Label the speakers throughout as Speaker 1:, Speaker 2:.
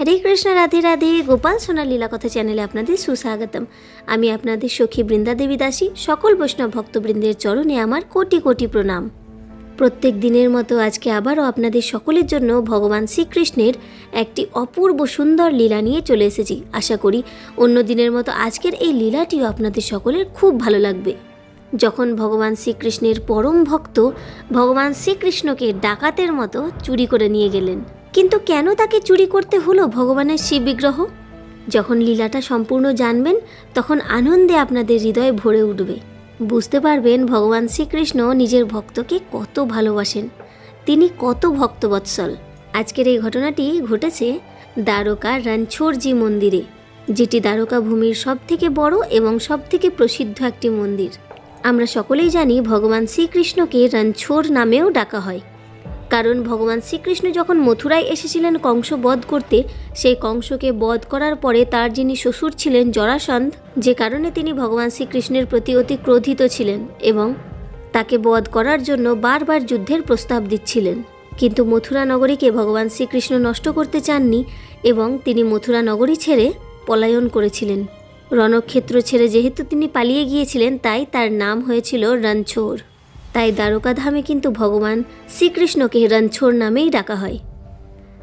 Speaker 1: হরে কৃষ্ণ, রাধে রাধে। গোপাল সোনার লীলা কথা চ্যানেলে আপনাদের সুস্বাগতম। আমি আপনাদের সখী বৃন্দা দেবী দাসী। সকল বৈষ্ণব ভক্তবৃন্দের চরণে আমার কোটি কোটি প্রণাম। প্রত্যেক দিনের মতো আজকে আবারও আপনাদের সকলের জন্য ভগবান শ্রীকৃষ্ণের একটি অপূর্ব সুন্দর লীলা নিয়ে চলে এসেছি। আশা করি অন্য দিনের মতো আজকের এই লীলাটিও আপনাদের সকলের খুব ভালো লাগবে। যখন ভগবান শ্রীকৃষ্ণের পরম ভক্ত ভগবান শ্রীকৃষ্ণকে ডাকাতের মতো চুরি করে নিয়ে গেলেন কিন্তু কেন তাকে চুরি করতে হলো ভগবানের শিব বিগ্রহ যখন লীলাটা সম্পূর্ণ জানবেন, তখন আনন্দে আপনাদের হৃদয় ভরে উঠবে। বুঝতে পারবেন ভগবান শ্রীকৃষ্ণ নিজের ভক্তকে কত ভালোবাসেন। তিনি কত ভক্তবৎসল। আজকের এই ঘটনাটি ঘটেছে দ্বারকা রণছোড়জি মন্দিরে, যেটি দ্বারকা ভূমির সবথেকে বড় এবং সবথেকে প্রসিদ্ধ একটি মন্দির। আমরা সকলেই জানি ভগবান শ্রীকৃষ্ণকে রণছোড় নামেও ডাকা হয়। কারণ ভগবান শ্রীকৃষ্ণ যখন মথুরায় এসেছিলেন কংস বধ করতে, সেই কংসকে বধ করার পরে তার যিনি শ্বশুর ছিলেন জরাসন্ধ, যে কারণে তিনি ভগবান শ্রীকৃষ্ণের প্রতি অতি ক্রোধিত ছিলেন এবং তাকে বধ করার জন্য বারবার যুদ্ধের প্রস্তাব দিচ্ছিলেন। কিন্তু মথুরা নগরীকে ভগবান শ্রীকৃষ্ণ নষ্ট করতে চাননি এবং তিনি মথুরা নগরী ছেড়ে পলায়ন করেছিলেন। রণক্ষেত্র ছেড়ে যেহেতু তিনি পালিয়ে গিয়েছিলেন, তাই তার নাম হয়েছিল রণছোড়। তাই দ্বারকাধামে কিন্তু ভগবান শ্রীকৃষ্ণকে রণছোড় নামেই ডাকা হয়।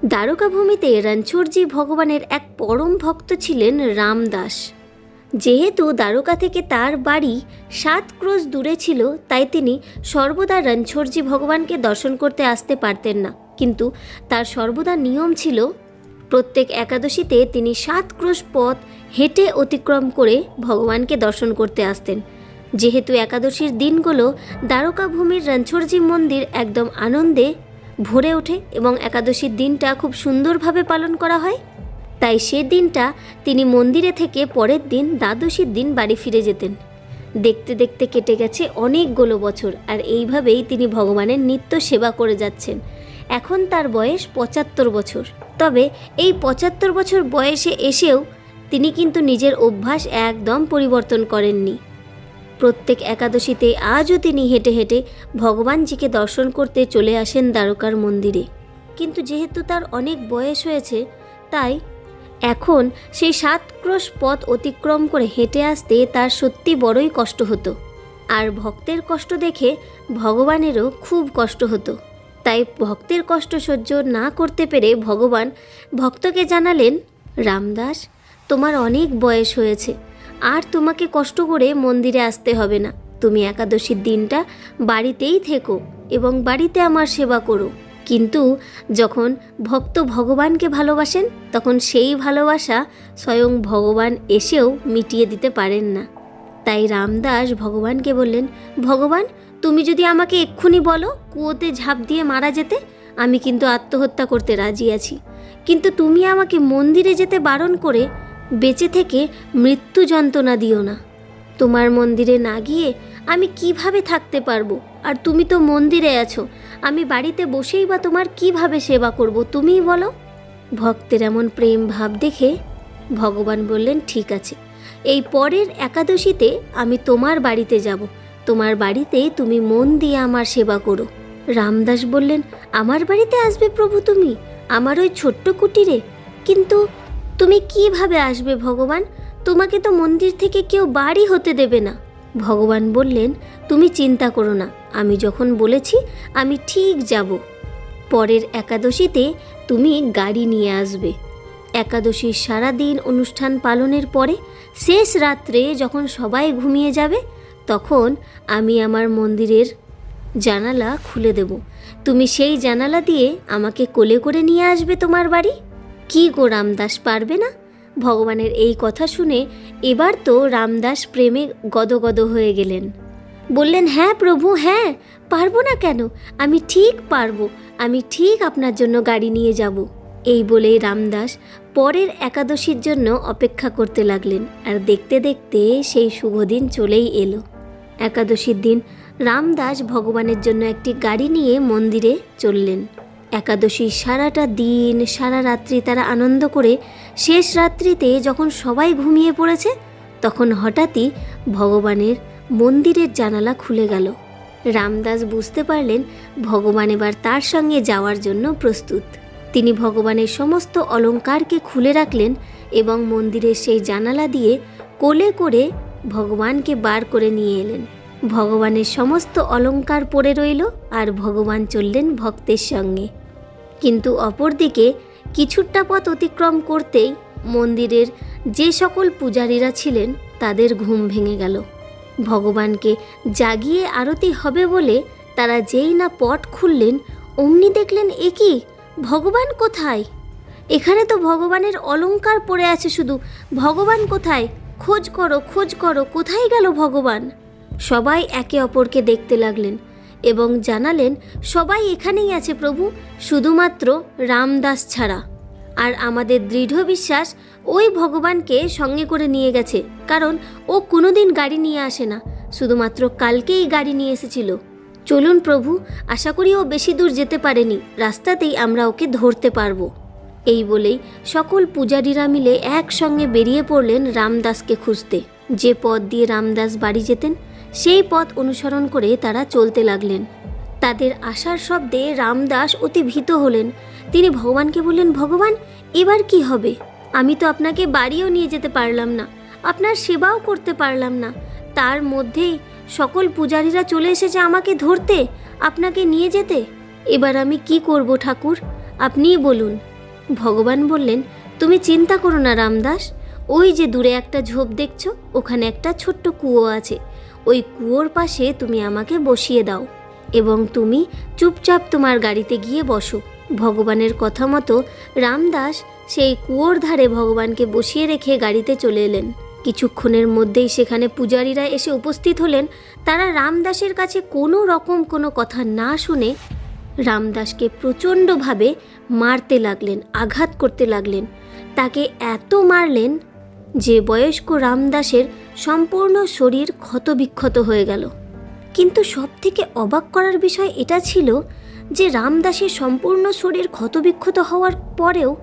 Speaker 1: দ্বারকা ভূমিতে রণছোড়জি ভগবানের এক পরম ভক্ত ছিলেন রামদাস। যেহেতু দ্বারকা থেকে তার বাড়ি সাত ক্রোশ দূরে ছিল, তাই তিনি সর্বদা রণছোড়জি ভগবানকে দর্শন করতে আসতে পারতেন না। কিন্তু তার সর্বদা নিয়ম ছিল, প্রত্যেক একাদশীতে তিনি সাত ক্রোশ পথ হেঁটে অতিক্রম করে ভগবানকে দর্শন করতে আসতেন। যেহেতু একাদশীর দিনগুলো দ্বারকা ভূমির রণছোড়জি মন্দির একদম আনন্দে ভরে ওঠে এবং একাদশীর দিনটা খুব সুন্দরভাবে পালন করা হয়, তাই সে দিনটা তিনি মন্দিরে থেকে পরের দিন দ্বাদশীর দিন বাড়ি ফিরে যেতেন। দেখতে দেখতে কেটে গেছে অনেকগুলো বছর, আর এইভাবেই তিনি ভগবানের নিত্য সেবা করে যাচ্ছেন। এখন তার বয়স পঁচাত্তর বছর। তবে এই পঁচাত্তর বছর বয়সে এসেও তিনি কিন্তু নিজের অভ্যাস একদম পরিবর্তন করেননি। প্রত্যেক একাদশীতে আজও তিনি হেঁটে হেঁটে ভগবানজিকে দর্শন করতে চলে আসেন দ্বারকার মন্দিরে। কিন্তু যেহেতু তার অনেক বয়স হয়েছে, তাই এখন সেই সাত ক্রোশ পথ অতিক্রম করে হেঁটে আসতে তার সত্যি বড়ই কষ্ট হতো। আর ভক্তের কষ্ট দেখে ভগবানেরও খুব কষ্ট হতো। তাই ভক্তের কষ্ট সহ্য না করতে পেরে ভগবান ভক্তকে জানালেন, রামদাস, তোমার অনেক বয়স হয়েছে। আর তোমাকে কষ্ট করে মন্দিরে আসতে হবে না। তুমি একাদশীর দিনটা বাড়িতেই থেকো এবং বাড়িতে আমার সেবা করো। কিন্তু যখন ভক্ত ভগবানকে ভালোবাসেন, তখন সেই ভালোবাসা স্বয়ং ভগবান এসেও মিটিয়ে দিতে পারেন না। তাই রামদাস ভগবানকে বললেন, ভগবান, তুমি যদি আমাকে এক্ষুনি বলো কুয়োতে ঝাঁপ দিয়ে মারা যেতে, আমি কিন্তু আত্মহত্যা করতে রাজি আছি। কিন্তু তুমি আমাকে মন্দিরে যেতে বারণ করে বেঁচে থেকে মৃত্যু যন্ত্রণা দিও না। তোমার মন্দিরে না গিয়ে আমি কীভাবে থাকতে পারব? আর তুমি তো মন্দিরে আছো। আমি বাড়িতে বসেই বা তোমার কীভাবে সেবা করব, তুমিই বলো। ভক্তের এমন প্রেম ভাব দেখে ভগবান বললেন, ঠিক আছে। এই পরের একাদশীতে আমি তোমার বাড়িতে যাব। তোমার বাড়িতে তুমি মন দিয়ে আমার সেবা করো। রামদাস বললেন, আমার বাড়িতে আসবে প্রভু তুমি? আমার ওই ছোট্ট কুটিরে? কিন্তু তুমি কীভাবে আসবে ভগবান? তোমাকে তো মন্দির থেকে কেউ বাড়ি হতে দেবে না। ভগবান বললেন, তুমি চিন্তা করো না, আমি যখন বলেছি, আমি ঠিক যাব। পরের একাদশীতে তুমি গাড়ি নিয়ে আসবে। একাদশীর সারাদিন অনুষ্ঠান পালনের পরে শেষ রাত্রে যখন সবাই ঘুমিয়ে যাবে, তখন আমি আমার মন্দিরের জানালা খুলে দেব। তুমি সেই জানালা দিয়ে আমাকে কোলে করে নিয়ে আসবে তোমার বাড়ি? কি গো রামদাস, পারবে না? ভগবানের এই কথা শুনে এবার তো রামদাস প্রেমে গদগদ হয়ে গেলেন। বললেন হ্যাঁ প্রভু হ্যাঁ পারব না কেন? আমি ঠিক পারব, আমি ঠিক আপনার জন্য গাড়ি নিয়ে যাব। এই বলেই রামদাস পরের একাদশীর জন্য অপেক্ষা করতে লাগলেন আর দেখতে দেখতে সেই শুভ দিন চলেই এলো। একাদশীর দিন রামদাস ভগবানের জন্য একটি গাড়ি নিয়ে মন্দিরে চললেন। একাদশী সারাটা দিন, সারা রাত্রি তারা আনন্দ করে শেষ রাত্রিতে যখন সবাই ঘুমিয়ে পড়েছে, তখন হঠাৎই ভগবানের মন্দিরের জানালা খুলে গেল। রামদাস বুঝতে পারলেন ভগবান এবার তার সঙ্গে যাওয়ার জন্য প্রস্তুত। তিনি ভগবানের সমস্ত অলঙ্কারকে খুলে রাখলেন এবং মন্দিরের সেই জানালা দিয়ে কোলে করে ভগবানকে বার করে নিয়ে এলেন। ভগবানের সমস্ত অলংকার পড়ে রইল আর ভগবান চললেন ভক্তের সঙ্গে। কিন্তু অপরদিকে কিছুটা পথ অতিক্রম করতেই মন্দিরের যে সকল পূজারীরা ছিলেন, তাদের ঘুম ভেঙে গেল। ভগবানকে জাগিয়ে আরতি হবে বলে তারা যেই না পট খুললেন, অমনি দেখলেন, এ কি? ভগবান কোথায়? এখানে তো ভগবানের অলংকার পড়ে আছে শুধু। ভগবান কোথায়? খোঁজ করো খোঁজ করো, কোথায় গেল ভগবান? সবাই একে অপরকে দেখতে লাগলেন এবং জানালেন, সবাই এখানেই আছে প্রভু, শুধুমাত্র রামদাস ছাড়া। আর আমাদের দৃঢ় বিশ্বাস ওই ভগবানকে সঙ্গে করে নিয়ে গেছে, কারণ ও কোনোদিন গাড়ি নিয়ে আসে না, শুধুমাত্র কালকেই গাড়ি নিয়ে এসেছিল। চলুন প্রভু, আশা করি ও বেশি দূর যেতে পারেনি, রাস্তাতেই আমরা ওকে ধরতে পারব। এই বলেই সকল পূজারীরা মিলে একসঙ্গে বেরিয়ে পড়লেন রামদাসকে খুঁজতে। যে পথ দিয়ে রামদাস বাড়ি যেতেন সেই পথ অনুসরণ করে তারা চলতে লাগলেন। তাদের আসার শব্দে রামদাস অতি ভীত হলেন। তিনি ভগবানকে বললেন, ভগবান, এবার কি হবে? আমি তো আপনাকে বাড়িও নিয়ে যেতে পারলাম না। আপনার সেবাও করতে পারলাম না। তার মধ্যেই সকল পূজারীরা চলে এসেছে আমাকে ধরতে। আপনাকে নিয়ে যেতে? এবার আমি কি করব ঠাকুর? আপনিই বলুন। ভগবান বললেন, তুমি চিন্তা করো না রামদাস। ওই যে দূরে একটা ঝোপ দেখছ, ওখানে একটা ছোট্ট কুয়ো আছে। ওই কুয়োর পাশে তুমি আমাকে বসিয়ে দাও এবং তুমি চুপচাপ তোমার গাড়িতে গিয়ে বসো। ভগবানের কথা মতো রামদাস সেই কুয়োর ধারে ভগবানকে বসিয়ে রেখে গাড়িতে চলে এলেন। কিছুক্ষণের মধ্যেই সেখানে পূজারীরা এসে উপস্থিত হলেন। তারা রামদাসের কাছে কোনো রকম কোনো কথা না শুনে রামদাসকে প্রচণ্ডভাবে মারতে লাগলেন, আঘাত করতে লাগলেন। তাকে এত মারলেন যে বয়স্ক রামদাসের সম্পূর্ণ শরীর ক্ষতবিক্ষত হয়ে গেল। কিন্তু সব থেকে অবাক করার বিষয় এটা ছিল যে রামদাসের সম্পূর্ণ শরীর ক্ষতবিক্ষত হওয়ার পরেও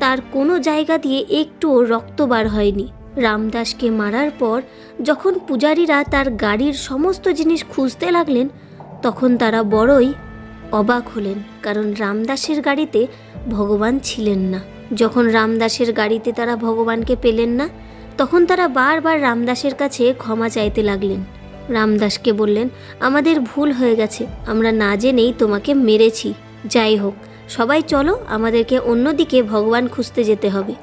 Speaker 1: তার কোনো জায়গা দিয়ে একটুও রক্ত বার হয়নি। রামদাসকে মারার পর যখন পূজারীরা তার গাড়ির সমস্ত জিনিস খুঁজতে লাগলেন, তখন তারা বড়ই অবাক হলেন, কারণ রামদাসের গাড়িতে ভগবান ছিলেন না। যখন রামদাসের গাড়িতে তারা ভগবানকে পেলেন না, তখন তারা বারবার রামদাসের কাছে ক্ষমা চাইতে লাগলেন। রামদাসকে বললেন, আমাদের ভুল হয়ে গেছে, আমরা না জেনেই তোমাকে মেরেছি। যাই হোক, সবাই চলো, আমাদেরকে অন্যদিকে ভগবান খুঁজতে যেতে হবে।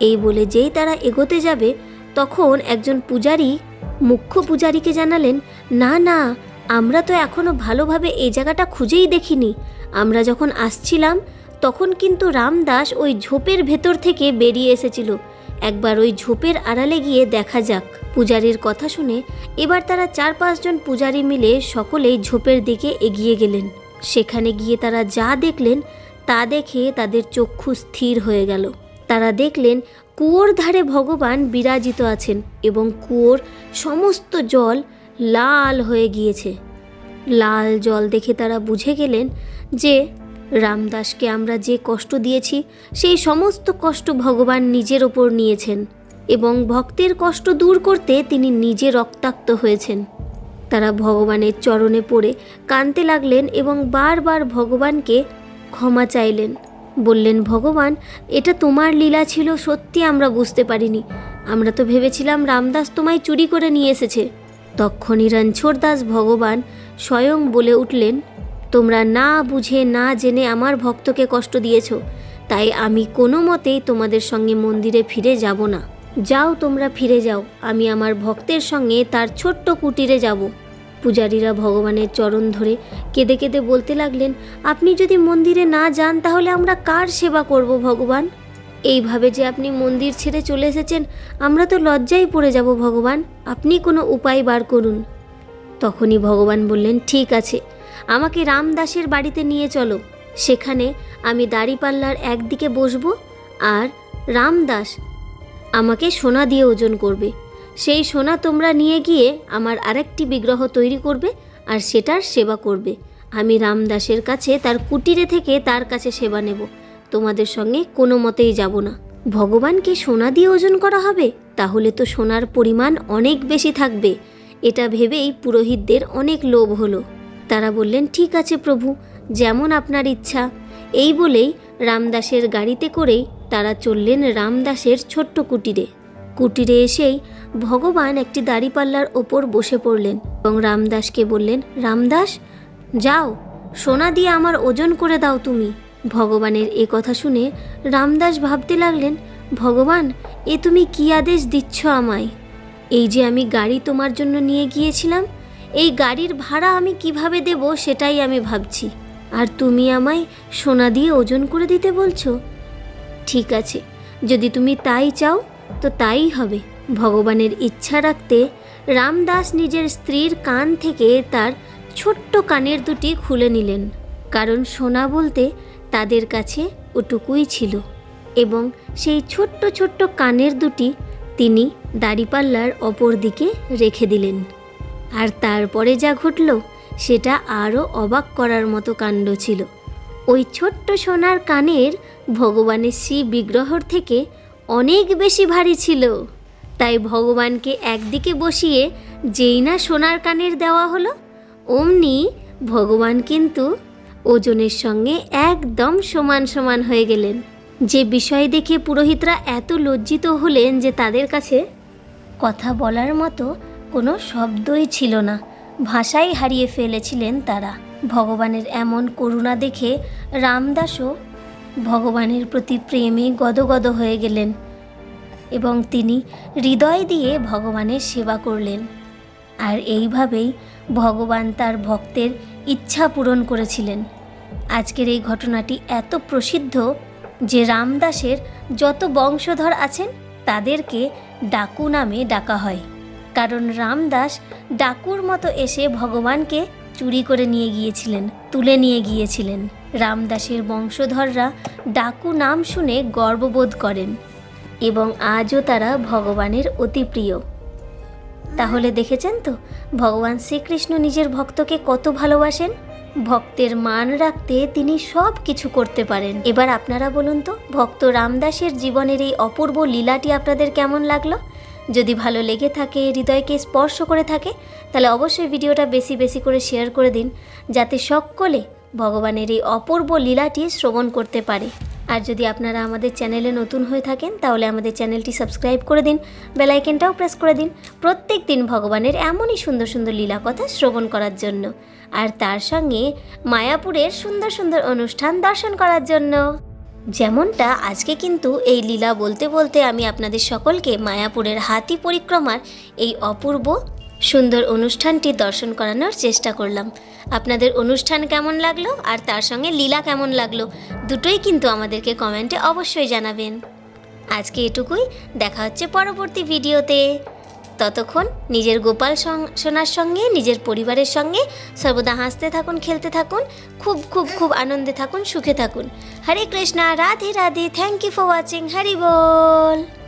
Speaker 1: এই বলে যেই তারা এগোতে যাবে, তখন একজন পূজারী, মুখ্য পূজারীকে জানালেন, না না, আমরা তো এখনও ভালোভাবে এই জায়গাটা খুঁজেই দেখিনি। আমরা যখন আসছিলাম তখন কিন্তু রামদাস ওই ঝোপের ভেতর থেকে বেরিয়ে এসেছিল। একবার ওই ঝোপের আড়ালে গিয়ে দেখা যাক। পূজারীর কথা শুনে এবার তারা চার পাঁচজন পূজারী মিলে সকলেই ঝোপের দিকে এগিয়ে গেলেন। সেখানে গিয়ে তারা যা দেখলেন তা দেখে তাদের চক্ষু স্থির হয়ে গেল। তারা দেখলেন কুয়োর ধারে ভগবান বিরাজিত আছেন এবং কুয়োর সমস্ত জল লাল হয়ে গিয়েছে। লাল জল দেখে তারা বুঝে গেলেন যে রামদাসকে আমরা যে কষ্ট দিয়েছি, সেই সমস্ত কষ্ট ভগবান নিজের ওপর নিয়েছেন এবং ভক্তের কষ্ট দূর করতে তিনি নিজে রক্তাক্ত হয়েছেন। তারা ভগবানের চরণে পড়ে কাঁদতে লাগলেন এবং বারবার ভগবানকে ক্ষমা চাইলেন। বললেন, ভগবান, এটা তোমার লীলা ছিল, সত্যি আমরা বুঝতে পারিনি। আমরা তো ভেবেছিলাম রামদাস তোমায় চুরি করে নিয়ে এসেছে। তক্ষণই দাস ভগবান স্বয়ং বলে উঠলেন তোমরা না বুঝে না জেনে আমার ভক্তকে কষ্ট দিয়েছ, তাই আমি কোনো মতেই তোমাদের সঙ্গে মন্দিরে ফিরে যাব না। যাও, তোমরা ফিরে যাও, আমি আমার ভক্তের সঙ্গে তার ছোট্ট কুটিরে যাব। পূজারীরা ভগবানের চরণ ধরে কেঁদে কেঁদে বলতে লাগলেন, আপনি যদি মন্দিরে না যান, তাহলে আমরা কার সেবা করব ভগবান? এইভাবে যে আপনি মন্দির ছেড়ে চলে এসেছেন, আমরা তো লজ্জায় পড়ে যাব ভগবান, আপনি কোনো উপায় বার করুন। তখনই ভগবান বললেন, ঠিক আছে আমাকে রামদাসের বাড়িতে নিয়ে চলো। সেখানে আমি দাড়িপাল্লার একদিকে বসবো আর রামদাস আমাকে সোনা দিয়ে ওজন করবে। সেই সোনা তোমরা নিয়ে গিয়ে আমার আরেকটি বিগ্রহ তৈরি করবে আর সেটার সেবা করবে। আমি রামদাসের কাছে তার কুটিরে থেকে তার কাছে সেবা নেব। তোমাদের সঙ্গে কোনো মতেই যাব না। ভগবানকে সোনা দিয়ে ওজন করা হবে? তাহলে তো সোনার পরিমাণ অনেক বেশি থাকবে। এটা ভেবেই পুরোহিতদের অনেক লোভ হলো। তারা বললেন, ঠিক আছে প্রভু, যেমন আপনার ইচ্ছা। এই বলেই রামদাসের গাড়িতে করেই তারা চললেন রামদাসের ছোট্ট কুটিরে। কুটিরে এসেই ভগবান একটি দাড়িপাল্লার ওপর বসে পড়লেন এবং রামদাসকে বললেন, রামদাস, যাও, সোনা দিয়ে আমার ওজন করে দাও তুমি। ভগবানের এ কথা শুনে রামদাস ভাবতে লাগলেন, ভগবান, এ তুমি কী আদেশ দিচ্ছ আমায়? এই যে আমি গাড়ি তোমার জন্য নিয়ে গিয়েছিলাম এই গাড়ির ভাড়া আমি কীভাবে দেব সেটাই আমি ভাবছি। আর তুমি আমায় সোনা দিয়ে ওজন করে দিতে বলছো? ঠিক আছে, যদি তুমি তাই চাও, তো তাই হবে। ভগবানের ইচ্ছা রাখতে রামদাস নিজের স্ত্রীর কান থেকে তার ছোট্ট কানের দুটি খুলে নিলেন। কারণ সোনা বলতে তাদের কাছে ওটুকুই ছিল। এবং সেই ছোট্ট ছোট্ট কানের দুটি তিনি দাড়িপাল্লার অপর দিকে রেখে দিলেন। আর তারপরে যা ঘটল, সেটা আরও অবাক করার মতো কাণ্ড ছিল। ওই ছোট্ট সোনার কানের ভগবানের শিব বিগ্রহর থেকে অনেক বেশি ভারী ছিল। তাই ভগবানকে একদিকে বসিয়ে যেই না সোনার কানের দেওয়া হলো, অমনি ভগবান কিন্তু ওজনের সঙ্গে একদম সমান সমান হয়ে গেলেন। যে বিষয় দেখে পুরোহিতরা এত লজ্জিত হলেন যে তাদের কাছে কথা বলার মতো কোনো শব্দই ছিল না। ভাষাই হারিয়ে ফেলেছিলেন তারা। ভগবানের এমন করুণা দেখে রামদাসও ভগবানের প্রতি প্রেমে গদগদ হয়ে গেলেন এবং তিনি হৃদয় দিয়ে ভগবানের সেবা করলেন। আর এইভাবেই ভগবান তার ভক্তের ইচ্ছা পূরণ করেছিলেন। আজকের এই ঘটনাটি এত প্রসিদ্ধ যে রামদাসের যত বংশধর আছেন, তাদেরকে ডাকু নামে ডাকা হয়। কারণ রামদাস ডাকুর মতো এসে ভগবানকে চুরি করে নিয়ে গিয়েছিলেন, তুলে নিয়ে গিয়েছিলেন। রামদাসের বংশধররা ডাকু নাম শুনে গর্ববোধ করেন এবং আজও তারা ভগবানের অতি প্রিয়। তাহলে দেখেছেন তো, ভগবান শ্রীকৃষ্ণ নিজের ভক্তকে কত ভালোবাসেন? ভক্তের মান রাখতে তিনি সব কিছু করতে পারেন। এবার আপনারা বলুন তো, ভক্ত রামদাসের জীবনের এই অপূর্ব লীলাটি আপনাদের কেমন লাগল? যদি ভালো লেগে থাকে, হৃদয়কে স্পর্শ করে থাকে, তাহলে অবশ্যই ভিডিওটা বেশি বেশি করে শেয়ার করে দিন, যাতে সকলে ভগবানের এই অপূর্ব লীলাটি শ্রবণ করতে পারে। আর যদি আপনারা আমাদের চ্যানেলে নতুন হয়ে থাকেন, তাহলে আমাদের চ্যানেলটি সাবস্ক্রাইব করে দিন বেলাইকেনটাও প্রেস করে দিন, প্রত্যেক দিন ভগবানের এমনই সুন্দর সুন্দর লীলা কথা শ্রবণ করার জন্য। আর তার সঙ্গে মায়াপুরের সুন্দর সুন্দর অনুষ্ঠান দর্শন করার জন্য। যেমনটা আজকে কিন্তু এই লীলা বলতে বলতে আমি আপনাদের সকলকে মায়াপুরের হাতি পরিক্রমার এই অপূর্ব সুন্দর অনুষ্ঠানটি দর্শন করানোর চেষ্টা করলাম। আপনাদের অনুষ্ঠান কেমন লাগল আর তার সঙ্গে লীলা কেমন লাগল দুটোই কিন্তু আমাদেরকে কমেন্টে অবশ্যই জানাবেন। আজকে এটুকুই, দেখা হচ্ছে পরবর্তী ভিডিওতে। ততক্ষণ নিজের গোপাল সোনার সঙ্গে, নিজের পরিবারের সঙ্গে সর্বদা হাসতে থাকুন, খেলতে থাকুন, খুব খুব খুব আনন্দে থাকুন, সুখে থাকুন। Hare Krishna, Radhe Radhe thank you for watching Hari ball.